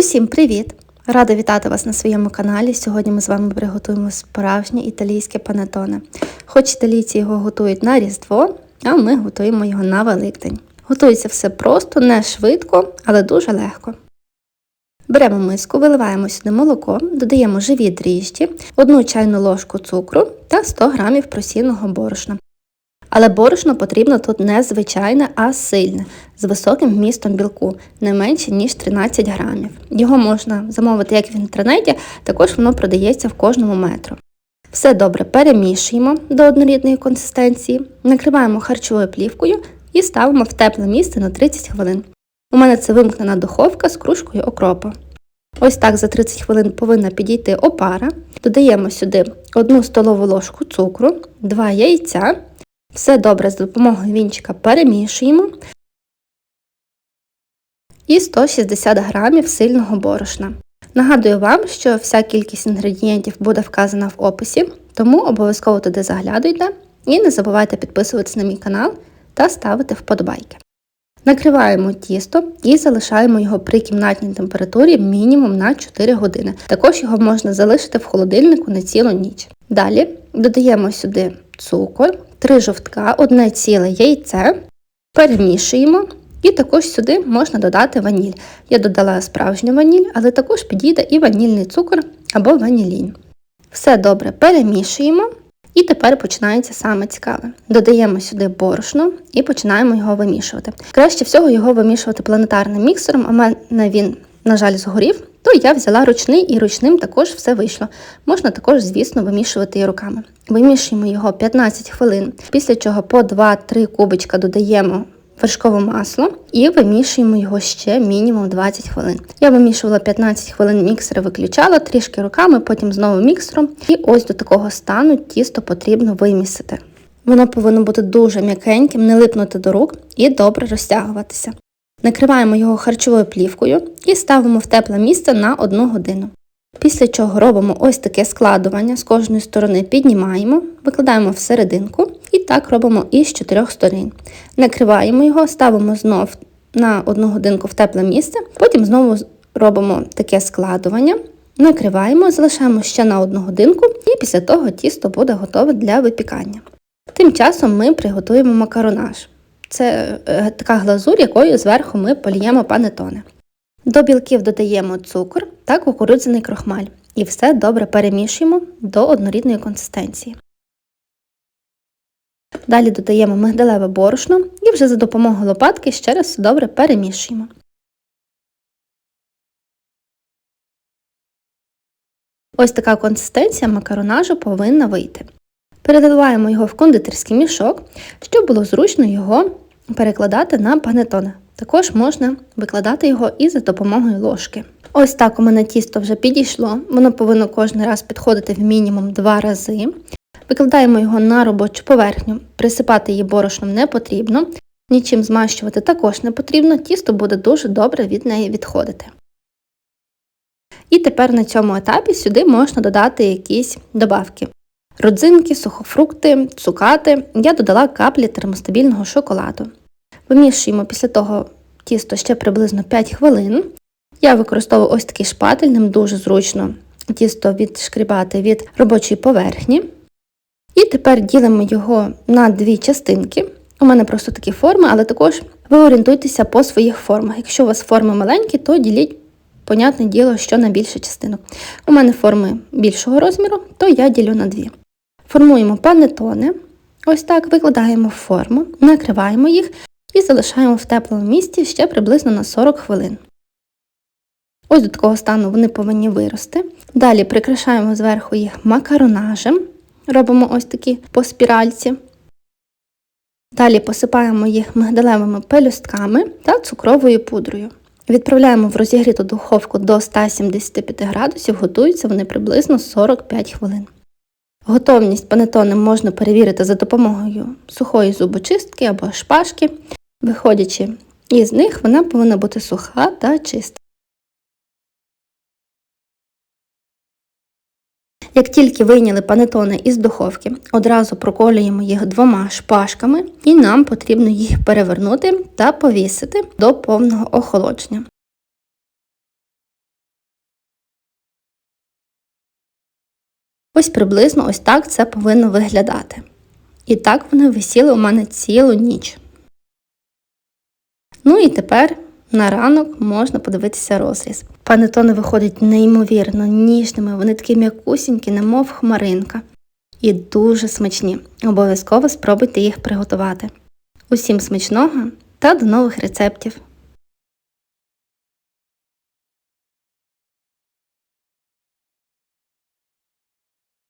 Усім привіт! Рада вітати вас на своєму каналі. Сьогодні ми з вами приготуємо справжнє італійське панетоне. Хоч італійці його готують на Різдво, а ми готуємо його на Великдень. Готується все просто, не швидко, але дуже легко. Беремо миску, виливаємо сюди молоко, додаємо живі дріжджі, 1 чайну ложку цукру та 100 г просійного борошна. Але борошно потрібно тут не звичайне, а сильне, з високим вмістом білку, не менше, ніж 13 грамів. Його можна замовити як в інтернеті, також воно продається в кожному метру. Все добре перемішуємо до однорідної консистенції, накриваємо харчовою плівкою і ставимо в тепле місце на 30 хвилин. У мене це вимкнена духовка з кружкою окропу. Ось так за 30 хвилин повинна підійти опара. Додаємо сюди 1 столову ложку цукру, 2 яйця. Все добре з допомогою вінчика перемішуємо і 160 грамів сильного борошна. Нагадую вам, що вся кількість інгредієнтів буде вказана в описі, тому обов'язково туди заглядуйте і не забувайте підписуватися на мій канал та ставити вподобайки. Накриваємо тісто і залишаємо його при кімнатній температурі мінімум на 4 години. Також його можна залишити в холодильнику на цілу ніч. Далі додаємо сюди цукор, 3 жовтка, одне ціле яйце, перемішуємо. І також сюди можна додати ваніль. Я додала справжню ваніль, але також підійде і ванільний цукор або ванілін. Все добре перемішуємо. І тепер починається саме цікаве. Додаємо сюди борошно і починаємо його вимішувати. Краще всього його вимішувати планетарним міксером, а мене він, на жаль, згорів, то я взяла ручний і ручним також все вийшло. Можна також, звісно, вимішувати і руками. Вимішуємо його 15 хвилин, після чого по 2-3 кубичка додаємо вершкове масло і вимішуємо його ще мінімум 20 хвилин. Я вимішувала 15 хвилин міксер, виключала трішки руками, потім знову міксером. І ось до такого стану тісто потрібно вимісити. Воно повинно бути дуже м'якеньким, не липнути до рук і добре розтягуватися. Накриваємо його харчовою плівкою і ставимо в тепле місце на 1 годину. Після чого робимо ось таке складування, з кожної сторони піднімаємо, викладаємо всерединку і так робимо із чотирьох сторін. Накриваємо його, ставимо знов на одну годинку в тепле місце, потім знову робимо таке складування, накриваємо, залишаємо ще на одну годинку, і після того тісто буде готове для випікання. Тим часом ми приготуємо макаронаж. Це е, така глазур, якою зверху ми поліємо панетоне. До білків додаємо цукор та кукурудзяний крохмаль і все добре перемішуємо до однорідної консистенції. Далі додаємо мигдалеве борошно і вже за допомогою лопатки ще раз добре перемішуємо. Ось така консистенція макаронажу повинна вийти. Переливаємо його в кондитерський мішок, щоб було зручно його перекладати на панетоне. Також можна викладати його і за допомогою ложки. Ось так у мене тісто вже підійшло, воно повинно кожен раз підходити в мінімум два рази. Викладаємо його на робочу поверхню, присипати її борошном не потрібно, нічим змащувати також не потрібно, тісто буде дуже добре від неї відходити. І тепер на цьому етапі сюди можна додати якісь добавки. Родзинки, сухофрукти, цукати. Я додала каплі термостабільного шоколаду. Вимішуємо після того тісто ще приблизно 5 хвилин. Я використовую ось такий шпатель, ним дуже зручно тісто відшкрібати від робочої поверхні. І тепер ділимо його на дві частинки. У мене просто такі форми, але також ви орієнтуйтеся по своїх формах. Якщо у вас форми маленькі, то діліть, понятне діло, що на більшу частину. У мене форми більшого розміру, то я ділю на дві. Формуємо панетони. Ось так викладаємо в форму, накриваємо їх і залишаємо в теплому місці ще приблизно на 40 хвилин. Ось до такого стану вони повинні вирости. Далі прикрашаємо зверху їх макаронажем, робимо ось такі по спіральці. Далі посипаємо їх мигдалевими пелюстками та цукровою пудрою. Відправляємо в розігріту духовку до 175 градусів, готуються вони приблизно 45 хвилин. Готовність панетони можна перевірити за допомогою сухої зубочистки або шпажки. Виходячи із них, вона повинна бути суха та чиста. Як тільки вийняли панетони із духовки, одразу проколюємо їх двома шпажками і нам потрібно їх перевернути та повісити до повного охолодження. Ось приблизно ось так це повинно виглядати. І так вони висіли у мене цілу ніч. Ну і тепер на ранок можна подивитися розріз. Панетони виходять неймовірно ніжними, вони такі м'якусінькі, немов хмаринка. І дуже смачні. Обов'язково спробуйте їх приготувати. Усім смачного та до нових рецептів!